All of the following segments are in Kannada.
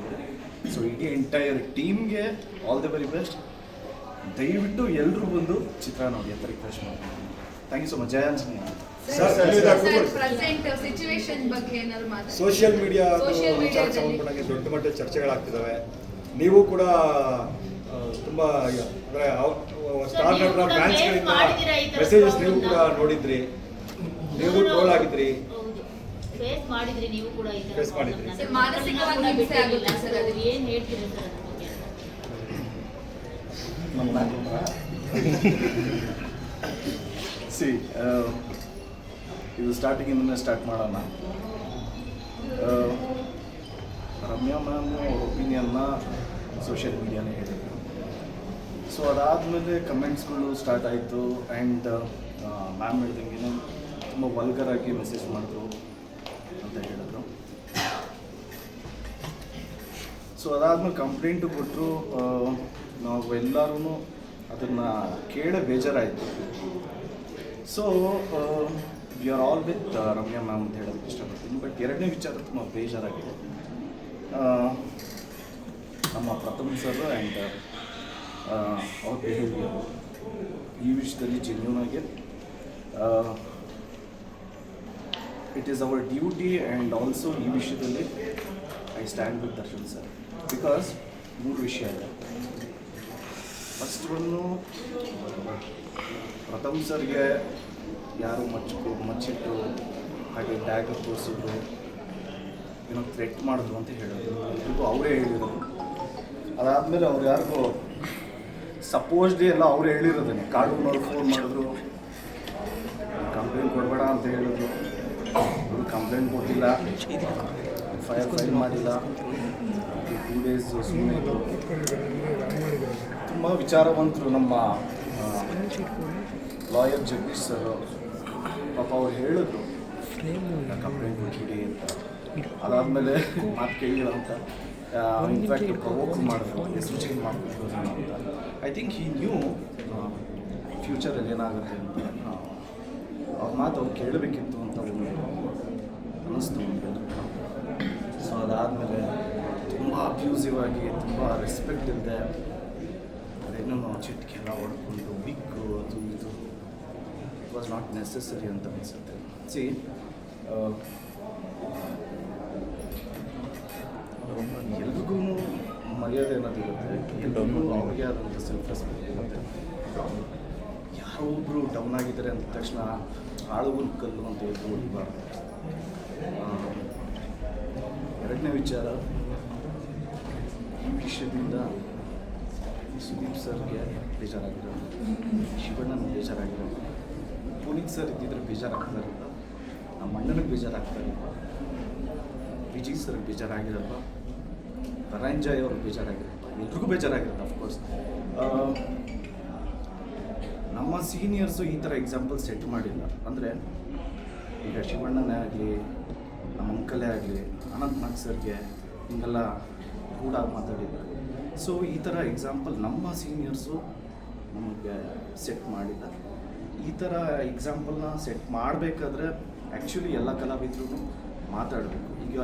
ಮಾಡಿದ್ರು ಸೊ ಇಡೀ ಎಂಟೈರ್ ಟೀಮ್ಗೆ ಆಲ್ ದಿ ವೆರಿ ಬೆಸ್ಟ್ ದಯವಿಟ್ಟು ಎಲ್ಲರೂ ಬಂದು ಚಿತ್ರ ನೋಡಿ ಅಂತ ರಿಕ್ವೆಸ್ಟ್ ಮಾಡ್ತೀನಿ. Thank you so much Jaya Anjaneya social media ವಿಚಾರ ಸಂಬಂಧಪಟ್ಟಂಗೆ ದೊಡ್ಡ ಮಟ್ಟದ ಚರ್ಚೆಗಳಾಗ್ತಿದ್ದಾವೆ ನೀವು ಕೂಡ ತುಂಬಾ ಅಂದ್ರೆ ಸ್ಟಾರ್ ನಟರ ಫ್ಯಾನ್ಸ್ಗಳಿಂದ ಮಾಡಿದ್ದೀರಾ ಮೆಸೇಜಸ್ ನೀವು ಕೂಡ? ನೋಡಿದ್ರಿ. ನೀವು ಟ್ರೋಲ್ ಆಗಿದ್ರಿ. ಫೇಸ್ ಮಾಡಿದ್ರಿ ನೀವು ಕೂಡ ಈ ತರ Face ಮಾಡಿದ್ರಿ. problem ನ. ಸರ್, ಮಾನಸಿಕವಾಗಿ ಹಿಂಸೆ ಬಿಟ್ಟಿಲ್ಲ. ಆಗುತ್ತೆ ಸರ್ ಅದು. ಏನ್ ಹೇಳ್ತೀರಿ ಸರ್ ಅದ್ರ ಬಗ್ಗೆ ಸಿ ಇದು ಸ್ಟಾರ್ಟಿಂಗಿಂದನೇ ಸ್ಟಾರ್ಟ್ ಮಾಡೋಣ ಆ, ರಮ್ಯಾ ಮ್ಯಾಮ್ ಅವ್ರ ಒಪಿನಿಯನ್ನ ಸೋಷಿಯಲ್ ಮೀಡಿಯಾನೇ ಹೇಳಿದ್ರು ಸೊ ಅದಾದಮೇಲೆ ಕಮೆಂಟ್ಸ್ಗಳು ಸ್ಟಾರ್ಟ್ ಆಯಿತು ಆ್ಯಂಡ್ ಮ್ಯಾಮ್ ಹೇಳ್ದಂಗೆ ತುಂಬ ವಲ್ಗರಾಗಿ ಮೆಸೇಜ್ ಮಾಡಿದ್ರು ಅಂತ ಹೇಳಿದ್ರು. ಸೊ ಅದಾದ್ಮೇಲೆ ಕಂಪ್ಲೇಂಟು ಕೊಟ್ಟರು ನಾವು ಎಲ್ಲರೂ ಅದನ್ನು ಕೇಳೇ ಬೇಜಾರಾಯಿತು. So we are all with Ramya ma'am ಅಂತ ಹೇಳೋದಕ್ಕೆ ಇಷ್ಟಪಡ್ತೀನಿ. ಬಟ್ ಎರಡನೇ ವಿಚಾರ ತುಂಬ ಬೇಜಾರಾಗಿದೆ. ನಮ್ಮ ಪ್ರಥಮ ಸರ್ ಆ್ಯಂಡ್ ಅವ್ರ ಬಿಹೇವಿಯರ್ ಈ ವಿಷಯದಲ್ಲಿ ಜೆನ್ಯೂನಾಗಿ it is our duty and also ಈ ವಿಷಯದಲ್ಲಿ I stand with Darshan sir because ಮೂರು ವಿಷಯ ಇದೆ ಫಸ್ಟ್ ಒಂದು ಪ್ರಥಮ್ ಸರ್ಗೆ ಯಾರು ಮಚ್ಚು ಮಚ್ಚಿಟ್ಟು ಹಾಗೆ ಡ್ಯಾಗರ್ ತೋರಿಸಿದ್ರು, ಏನೋ ಥ್ರೆಟ್ ಮಾಡಿದ್ರು ಅಂತ ಹೇಳಿದ್ರು. ಎಲ್ರಿಗೂ ಅವರೇ ಹೇಳಿರೋದು. ಅದಾದಮೇಲೆ ಅವ್ರು ಯಾರಿಗೂ ಸಪೋಸ್ಡ್ ಎಲ್ಲ ಅವರೇ ಹೇಳಿರೋದನ್ನೇ ಕಾಡು ಫೋನ್ ಮಾಡಿದ್ರು. ಕಂಪ್ಲೇಂಟ್ ಕೊಡಬೇಡ ಅಂತ ಹೇಳಿದ್ರು. ಕಂಪ್ಲೇಂಟ್ ಕೊಟ್ಟಿಲ್ಲ. ಫೈರ್ ಫೈಲ್ ಮಾಡಿಲ್ಲ. ಟೂ ಡೇಸ್ ಸುಮ್ಮನೆ ತುಂಬ ವಿಚಾರವಂತರು ನಮ್ಮ ಲಾಯರ್ ಜಗದೀಶ್ ಸರ್ ಪಾಪ ಅವ್ರು ಹೇಳಿದ್ರು ಕಂಪ್ಲೇಂಟ್ ಕೊಟ್ಬಿಡಿ ಅಂತ. ಅದಾದಮೇಲೆ ಮಾತು ಕೇಳಿಲ್ಲ ಅಂತ. ಇನ್ಫ್ಯಾಕ್ಟ್ ಪ್ರವೋಕ್ ಮಾಡಿದ್ರು. ಎಷ್ಟು ಚೇಂಜ್ ಮಾಡ್ಬಿಟ್ಟು ಅಂತ. ಐ ಥಿಂಕ್ ಈ ನ್ಯೂ ಫ್ಯೂಚರಲ್ಲಿ ಏನಾಗುತ್ತೆ ಅಂತ. ಅವ್ರ ಮಾತು ಅವ್ರು ಕೇಳಬೇಕಿತ್ತು. ಅಂತ ಒಂದು ಅನ್ನಿಸ್ತು ಸೊ ಅದಾದಮೇಲೆ ತುಂಬ ಅಬ್ಯೂಸಿವ್ ಆಗಿ ತುಂಬ ರೆಸ್ಪೆಕ್ಟ್ ಇಲ್ಲದೆ ಅದೇನೋ ಚಿಟ್ಕೆಲ್ಲ ಹೊಡ್ಕೊಂಡು ಬಿಕ್ಕು ಅದು ಇದು ವಾಸ್ ನಾಟ್ ನೆಸೆಸರಿ ಅಂತ ಅನಿಸುತ್ತೆ ಸಿ ಎಲ್ರಿಗೂ ಮರ್ಯಾದೆ ಅನ್ನೋದು ಅನ್ನೋದಿರುತ್ತೆ ಎಲ್ರಿಗೂ ಅವ್ರಿಗೆ ಆದಂಥ ಸೆಲ್ಫ್ ರೆಸ್ಪೆಕ್ಟ್ ಇರುತ್ತೆ ಯಾರೊಬ್ಬರು ಡೌನ್ ಆಗಿದ್ದಾರೆ ಅಂದ ತಕ್ಷಣ ಆಳುವನ್ ಕಲ್ಲು ಅಂತ ಹೇಳಿ ಹೊಡಿಬಾರ್ದು ಎರಡನೇ ವಿಚಾರ, ಈ ವಿಷಯದಿಂದ ಸುದೀಪ್ ಸರ್ಗೆ ಬೇಜಾರಾಗಿರೋ ಶಿವಣ್ಣನ ಬೇಜಾರಾಗಿರೋ ಪುನೀತ್ ಸರ್ ಇದ್ದಿದ್ರೆ ಬೇಜಾರಾಗ್ತಾ ಇರಲ್ಲ ನಮ್ಮ ಅಣ್ಣನಿಗೆ ಬೇಜಾರಾಗ್ತಾ ಇರಲ್ಲ ವಿಜಯ್ ಸರ್ಗೆ ಬೇಜಾರಾಗಿರಲ್ಲ ಧನಂಜಯ್ ಅವ್ರಿಗೆ ಬೇಜಾರಾಗಿರಲ್ಲ ಎಲ್ರಿಗೂ ಬೇಜಾರಾಗಿರುತ್ತೆ ಅಫ್ಕೋರ್ಸ್ ನಮ್ಮ ಸೀನಿಯರ್ಸು ಈ ಥರ ಎಕ್ಸಾಂಪಲ್ ಸೆಟ್ ಮಾಡಿಲ್ಲ. ಅಂದರೆ ಈಗ ಶಿವಣ್ಣನೇ ಆಗಲಿ, ನಮ್ಮ ಅಂಕಲೇ ಆಗಲಿ, ಅನಂತ್ ನಾಗ್ ಸರ್ಗೆ ಹಿಂಗೆಲ್ಲ ಕೂಡ ಮಾತಾಡಿದ್ದಾರೆ. ಸೊ ಈ ಥರ ಎಕ್ಸಾಂಪಲ್ ನಮ್ಮ ಸೀನಿಯರ್ಸು ನಮಗೆ ಸೆಟ್ ಮಾಡಿಲ್ಲ. ಈ ಥರ ಎಕ್ಸಾಂಪಲ್ನ ಸೆಟ್ ಮಾಡಬೇಕಾದ್ರೆ ಆ್ಯಕ್ಚುಲಿ ಎಲ್ಲ ಕಲಾವಿದ್ರೂ ಮಾತಾಡಬೇಕು. ಈಗ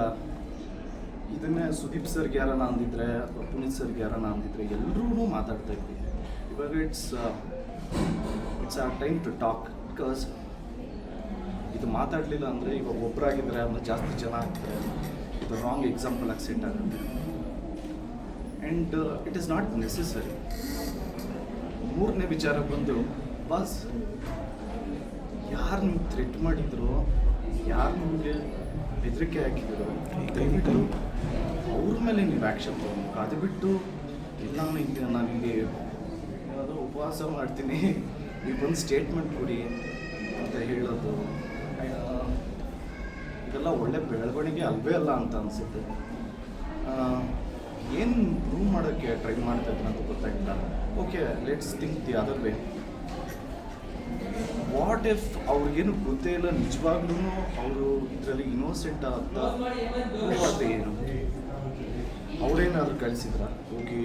ಇದನ್ನೇ ಸುದೀಪ್ ಸರ್ಗೆ ಯಾರನ್ನ ಅಂದಿದ್ರೆ ಅಥವಾ ಪುನೀತ್ ಸರ್ಗೆ ಯಾರನ್ನ ಅಂದಿದ್ರೆ ಎಲ್ಲರೂ ಮಾತಾಡ್ತಾ ಇದ್ವಿ. ಇವಾಗ it's it's a time to talk because ಇದು ಮಾತಾಡಲಿಲ್ಲ ಅಂದರೆ ಇವಾಗ ಒಬ್ಬರಾಗಿದ್ದರೆ ಅಂದರೆ ಜಾಸ್ತಿ ಜನ ಆಗ್ತಾರೆ. ಇದು ರಾಂಗ್ ಎಕ್ಸಾಂಪಲ್ ಆಗಿ ಸೆಟ್ ಆಗುತ್ತೆ. And it is not necessary ಮೂರನೇ ವಿಚಾರ ಬಂದು, ಬಸ್, ಯಾರು ನಿಮ್ಗೆ ಥ್ರೆಟ್ ಮಾಡಿದ್ರು? ಯಾರು ನಿಮಗೆ ಬೆದರಿಕೆ ಹಾಕಿದ್ರು? ದಯವಿಟ್ಟು ಅವ್ರ ಮೇಲೆ ನೀವು ಆ್ಯಕ್ಷನ್ ತೊಗೊಬೇಕು. ಅದು ಬಿಟ್ಟು ಇಲ್ಲ, ನಾನು ಹಿಂಗೆ ಯಾವುದೋ ಉಪವಾಸ ಮಾಡ್ತೀನಿ. ನೀವು ಒಂದು ಸ್ಟೇಟ್ಮೆಂಟ್ ಕೊಡಿ ಅಂತ ಹೇಳೋದು. ಇದೆಲ್ಲ ಒಳ್ಳೆ ಬೆಳವಣಿಗೆ ಅಲ್ವೇ ಅಲ್ಲ ಅಂತ ಅನಿಸುತ್ತೆ. ಏನು ಪ್ರೂವ್ ಮಾಡೋಕ್ಕೆ ಟ್ರೈ ಮಾಡ್ತಾ ಅಂತ ಗೊತ್ತಾಗಿಲ್ಲ. Okay let's think the other way what if ಅವ್ರಿಗೇನು ಗೊತ್ತೇ ಇಲ್ಲ ನಿಜವಾಗ್ಲೂ ಅವರು ಇದರಲ್ಲಿ ಇನ್ನೋಸೆಂಟ್ ಅಂತ prove ಏನು? ಅವರೇನಾದ್ರು ಕಳಿಸಿದ್ರ? ಹೋಗಿ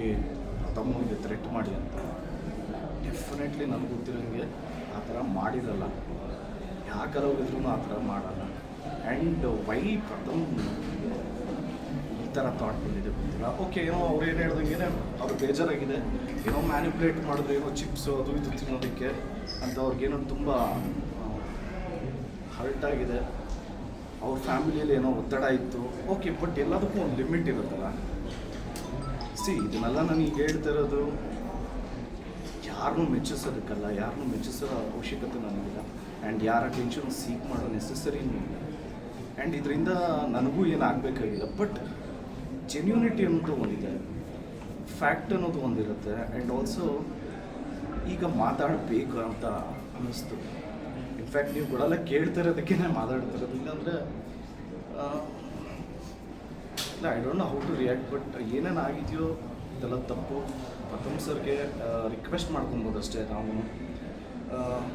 ತಮ್ಮನಿಗೆ ಥ್ರೆಟ್ ಮಾಡಿ ಅಂತ. ಡೆಫಿನೆಟ್ಲಿ ನನಗೆ ಗೊತ್ತಿರೋಂಗೆ ಆ ಥರ ಮಾಡಿರಲ್ಲ. ಯಾಕಾರ ಹೋಗಿದ್ರು ಆ ಥರ ಮಾಡಲ್ಲ. ಆ್ಯಂಡ್ ವೈ ಪ್ರಥಮ್ ಈ ಥರ ಥಾಟ್ ಬಂದಿದೆ ಗೊತ್ತಿಲ್ಲ. ಓಕೆ ಏನೋ ಅವ್ರು ಏನು ಹೇಳ್ದಂಗೆ ಅವ್ರು ಬೇಜಾರಾಗಿದೆ. ಏನೋ ಮ್ಯಾನಿಪುಲೇಟ್ ಮಾಡಿದ್ರು, ಏನೋ ಚಿಪ್ಸು ಅದು ಇದು ತಿನ್ನೋದಕ್ಕೆ ಅಂತ ಅವ್ರಿಗೇನೋ ತುಂಬ ಹರ್ಟ್ ಆಗಿದೆ. ಅವ್ರ ಫ್ಯಾಮಿಲಿಯಲ್ಲಿ ಏನೋ ಒತ್ತಡ ಇತ್ತು. ಓಕೆ ಬಟ್ ಎಲ್ಲದಕ್ಕೂ ಒಂದು ಲಿಮಿಟ್ ಇರುತ್ತಲ್ಲ. ಸಿ ಇದನ್ನೆಲ್ಲ ನನಗೆ ಹೇಳ್ತಾ ಇರೋದು ಯಾರನ್ನೂ ಮೆಚ್ಚಿಸೋದಕ್ಕಲ್ಲ ಯಾರನ್ನೂ ಮೆಚ್ಚಿಸೋ ಅವಶ್ಯಕತೆ ನನಗಿಲ್ಲ. ಆ್ಯಂಡ್ ಯಾರ ಟೆನ್ಷನ್ ಸೀಕ್ ಮಾಡೋ ನೆಸೆಸರಿ ಇಲ್ಲ. ಆ್ಯಂಡ್ ಇದರಿಂದ ನನಗೂ ಏನು ಆಗಬೇಕಾಗಿಲ್ಲ ಬಟ್ ಜೆನ್ಯೂನಿಟಿ ಅನ್ನೋದು ಒಂದಿದೆ. ಫ್ಯಾಕ್ಟ್ ಅನ್ನೋದು ಒಂದಿರುತ್ತೆ. ಆ್ಯಂಡ್ ಆಲ್ಸೋ ಈಗ ಮಾತಾಡಬೇಕು ಅಂತ ಅನ್ನಿಸ್ತು. ಇನ್ಫ್ಯಾಕ್ಟ್ ನೀವು ಕೊಡಲ್ಲ ಕೇಳ್ತಾ ಇರೋದಕ್ಕೇ ಮಾತಾಡ್ತಿರೋದು. ಇಲ್ಲಾಂದರೆ ಇಲ್ಲ I don't know how to react but ಏನೇನು ಆಗಿದೆಯೋ ಇದೆಲ್ಲ ತಪ್ಪು. ಪ್ರಥಮ್ ಸರ್ಗೆ ರಿಕ್ವೆಸ್ಟ್ ಮಾಡ್ಕೊಬೋದು ಅಷ್ಟೇ ನಾವು.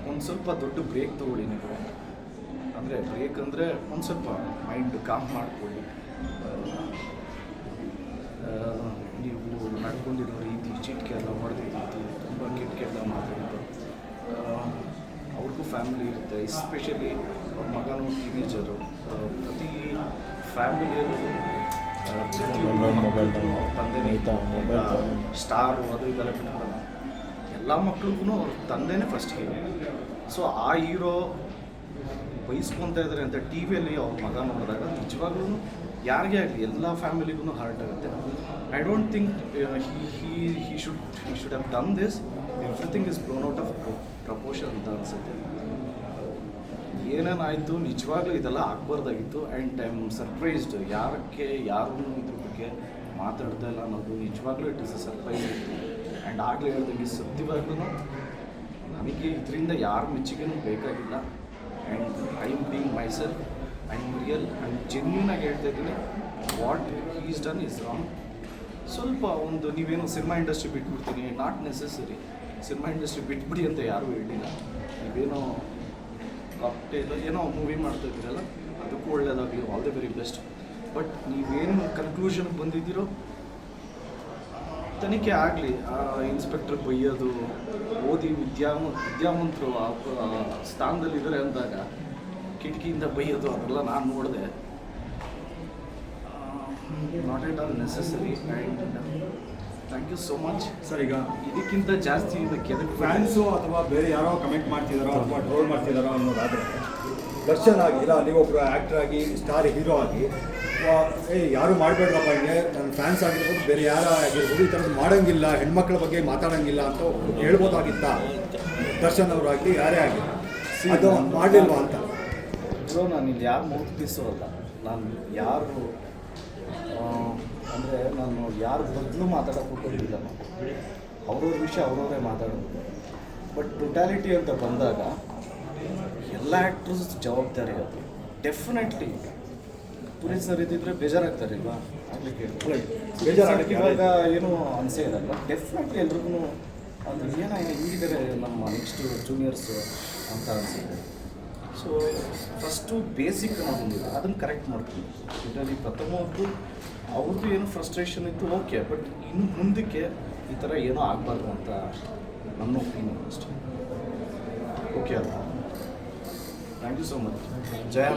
ಒಂದು ಸ್ವಲ್ಪ ದೊಡ್ಡ ಬ್ರೇಕ್ ತೊಗೊಳ್ಳಿ ನೀವು. ಅಂದರೆ ಬ್ರೇಕ್ ಅಂದರೆ ಒಂದು ಸ್ವಲ್ಪ ಮೈಂಡ್ ಕಾಮ್ ಮಾಡಿಕೊಳ್ಳಿ. ನೀವು ನಡ್ಕೊಂಡಿರೋ ರೀತಿ ಚಿಟ್ಕೆ ಎಲ್ಲ ಹೊಡೆದಿದ್ದು ತುಂಬ ಕಿಟ್ಕೆ ಎಲ್ಲ ಮಾತಾಡಿದ್ದು ಅವ್ರಿಗೂ ಫ್ಯಾಮಿಲಿ ಇರುತ್ತೆ ಎಸ್ಪೆಷಲಿ ಅವ್ರ ಮಗನೂ ಟೀನೇಜರು ಪ್ರತಿ ಫ್ಯಾಮಿಲಿಯಲ್ಲೂ ಸ್ಟಾರು ಅದು ಇದೆಲ್ಲ ಎಲ್ಲ ಮಕ್ಳಿಗೂ ಅವ್ರ ತಂದೆನೇ ಫಸ್ಟ್ ಹೀರೋ ಸೊ ಆ ಹೀರೋ ಬಯಸ್ಕೊತಾ ಇದ್ದಾರೆ ಅಂತ ಟಿ ವಿಯಲ್ಲಿ ಅವ್ರ ಮಗ ನೋಡಿದಾಗ ನಿಜವಾಗ್ಲೂ ಯಾರಿಗೇ ಆಗಲಿ, ಎಲ್ಲ ಫ್ಯಾಮಿಲಿಗೂ ಹಾರ್ಟ್ ಆಗುತ್ತೆ. I don't think he he should he should have done this everything is blown out of proportion ಅಂತ ಅನಿಸುತ್ತೆ. ಏನೇನಾಯಿತು? ನಿಜವಾಗ್ಲೂ ಇದೆಲ್ಲ ಆಗ್ಬಾರ್ದಾಗಿತ್ತು. ಆ್ಯಂಡ್ ಐ ಆಮ್ ಸರ್ಪ್ರೈಸ್ಡ್ ಯಾರಕ್ಕೆ ಯಾರೂ ಇದ್ರ ಬಗ್ಗೆ ಮಾತಾಡ್ತಾ ಇಲ್ಲ ಅನ್ನೋದು ನಿಜವಾಗ್ಲೂ it is a surprise and ಆಗಲೇ ಹೇಳ್ದಂಗೆ ಸತ್ಯವಾಗ್ಲೂ ನನಗೆ ಇದರಿಂದ ಯಾರ ಮೆಚ್ಚುಗೆನೂ ಬೇಕಾಗಿಲ್ಲ. And I am being my self I am real and genuine ಆಗಿ ಹೇಳ್ತಾ ಇದ್ದೀನಿ what is done is wrong ಸ್ವಲ್ಪ ಒಂದು ನೀವೇನು ಸಿನಿಮಾ ಇಂಡಸ್ಟ್ರಿ ಬಿಟ್ಬಿಡ್ತೀನಿ ನಾಟ್ ನೆಸೆಸರಿ ಸಿನಿಮಾ ಇಂಡಸ್ಟ್ರಿ ಬಿಟ್ಬಿಡಿ ಅಂತ ಯಾರೂ ಹೇಳಿಲ್ಲ. ನೀವೇನೋ ಏನೋ ಮೂವಿ ಮಾಡ್ತಾ ಇದ್ದೀರಲ್ಲ, ಅದಕ್ಕೂ ಒಳ್ಳೇದಾಗಲಿ all the very best but ನೀವೇನು ಕನ್ಕ್ಲೂಷನ್ ಬಂದಿದ್ದೀರೋ, ತನಿಖೆ ಆಗಲಿ. ಆ ಇನ್ಸ್ಪೆಕ್ಟರ್ ಬೈಯೋದು, ಓದಿ ವಿದ್ಯಾ ವಿದ್ಯಾವಂತರು ಆ ಸ್ಥಾನದಲ್ಲಿದ್ದಾರೆ ಅಂದಾಗ, ಕಿಟಕಿಯಿಂದ ಬೈಯೋದು, ಅದೆಲ್ಲ ನಾನು ನೋಡಿದೆ. Not at all necessary and thank you so much sir ಈಗ ಇದಕ್ಕಿಂತ ಜಾಸ್ತಿ ಇದಕ್ಕೆ ಫ್ಯಾನ್ಸು ಅಥವಾ ಬೇರೆ ಯಾರೋ ಕಮೆಂಟ್ ಮಾಡ್ತಿದ್ದಾರೋ ಅಥವಾ ಟ್ರೋಲ್ ಮಾಡ್ತಿದ್ದಾರೋ ಅನ್ನೋದಾದರೆ ದರ್ಶನ್ ಆಗಿ ಇಲ್ಲ ನೀವೊಬ್ಬರು ಆ್ಯಕ್ಟರ್ ಆಗಿ ಸ್ಟಾರ್ ಹೀರೋ ಆಗಿ ಏ ಯಾರು ಮಾಡಬೇಡ್ರಪ್ಪ ಹಿಂಗೆ ನನ್ನ ಫ್ಯಾನ್ಸ್ ಆಗಿರ್ಬೋದು ಬೇರೆ ಯಾರ ಆಗಿರ್ಬೋದು ಈ ಥರದ್ದು ಮಾಡೋಂಗಿಲ್ಲ ಹೆಣ್ಮಕ್ಳ ಬಗ್ಗೆ ಮಾತಾಡೋಂಗಿಲ್ಲ ಅಂತ ಹೇಳ್ಬೋದಾಗಿತ್ತ? ದರ್ಶನ್ ಅವರಾಗಲಿ ಯಾರೇ ಆಗಲಿ. ಅದು ಮಾಡಲಿಲ್ವಾ ಅಂತ? ಬ್ರೋ ನಾನು ಇಲ್ಲಿ ಯಾರು ಅಲ್ಲ. ನಾನು ಯಾರು ಅಂದರೆ ನಾನು ಯಾರ ಬದಲು ಮಾತಾಡೋಕ್ಕೂ ನಾನು ಅವ್ರವ್ರ ವಿಷಯ ಅವ್ರವರೇ ಮಾತಾಡೋದು. ಬಟ್ ಟೊಟ್ಯಾಲಿಟಿ ಅಂತ ಬಂದಾಗ ಎಲ್ಲ ಆ್ಯಕ್ಟ್ರಸ್ ಜವಾಬ್ದಾರಿ ಅದು. ಡೆಫಿನೆಟ್ಲಿ ಪುನೀತ್ ಸರ್ ಇದ್ದಿದ್ರೆ ಬೇಜಾರಾಗ್ತಾರಿಲ್ವಾ? ಆಗ್ಲಿಕ್ಕೆ ಬೇಜಾರಾಗಲಿಕ್ಕೆ ಇವಾಗ ಏನು ಅನಿಸೇ ಇರಲ್ಲ. ಡೆಫಿನೆಟ್ಲಿ ಎಲ್ರಿಗೂ ಅಂದ್ರೆ ಏನ ಹಿಂಗಿದ್ದಾರೆ ನಮ್ಮ ನೆಕ್ಸ್ಟ್ ಜೂನಿಯರ್ಸು ಅಂತ ಅನಿಸುತ್ತೆ. ಸೊ ಫಸ್ಟು ಬೇಸಿಕ್ ಅನ್ನೋದೊಂದಿದೆ ಅದನ್ನು ಕರೆಕ್ಟ್ ಮಾಡ್ತೀನಿ. ಇದರಲ್ಲಿ ಪ್ರಥಮದ್ದು ಅವ್ರದ್ದು ಏನು ಫ್ರಸ್ಟ್ರೇಷನ್ ಇತ್ತು ಓಕೆ ಬಟ್ ಇನ್ನು ಮುಂದಕ್ಕೆ ಈ ಥರ ಏನೂ ಆಗಬಾರ್ದು ಅಂತ ನನ್ನ ಒಪಿನಿಯನ್ ಅಷ್ಟೇ. ಓಕೆ ಅಲ್ಲ thank you so much Jaya